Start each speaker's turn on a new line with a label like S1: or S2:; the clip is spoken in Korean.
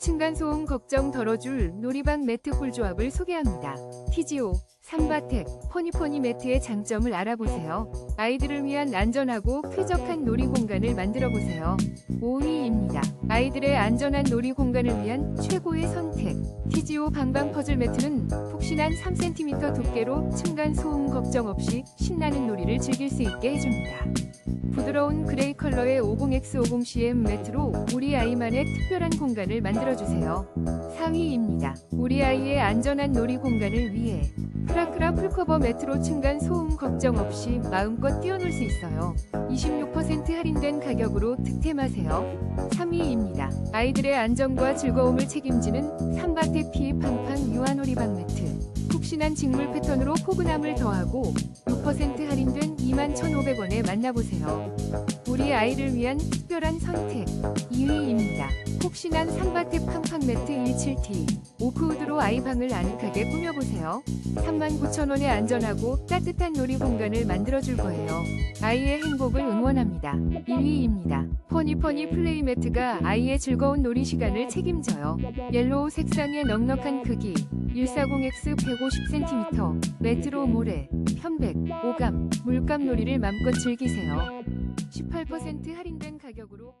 S1: 층간소음 걱정 덜어줄 놀이방 매트 꿀조합을 소개합니다. TGO, 삼바텍, 포니포니 매트의 장점을 알아보세요. 아이들을 위한 안전하고 쾌적한 놀이 공간을 만들어 보세요. 5위입니다. 아이들의 안전한 놀이 공간을 위한 최고의 선택. TGO 방방 퍼즐 매트는 푹신한 3cm 두께로 층간 소음 걱정 없이 신나는 놀이를 즐길 수 있게 해줍니다. 부드러운 그레이 컬러의 50X50CM 매트로 우리 아이만의 특별한 공간을 만들어주세요. 4위입니다. 우리 아이의 안전한 놀이 공간을 위해 크라크라 풀커버 매트로 층간 소음 걱정 없이 마음껏 뛰어놀 수 있어요. 26% 할인된 가격으로 득템하세요. 3위입니다. 아이들의 안전과 즐거움을 책임지는 삼바테 피 팡팡 유아놀이방 매트. 푹신한 직물 패턴으로 포근함을 더하고 6% 할인된 21,500원에 만나보세요. 우리 아이를 위한 특별한 선택 2위입니다. 푹신한 삼바테 팡팡 매트 17T 오크우드로 아이방을 아늑하게 꾸며보세요. 39,000원에 안전하고 따뜻한 놀이 공간을 만들어줄 거예요. 아이의 행복을 응원합니다. 1위입니다. 포니포니 플레이 매트가 아이의 즐거운 놀이 시간을 책임져요. 옐로우 색상의 넉넉한 크기 140X 150cm 매트로 모래, 편백, 오감, 물감 놀이를 맘껏 즐기세요. 18% 할인된 가격으로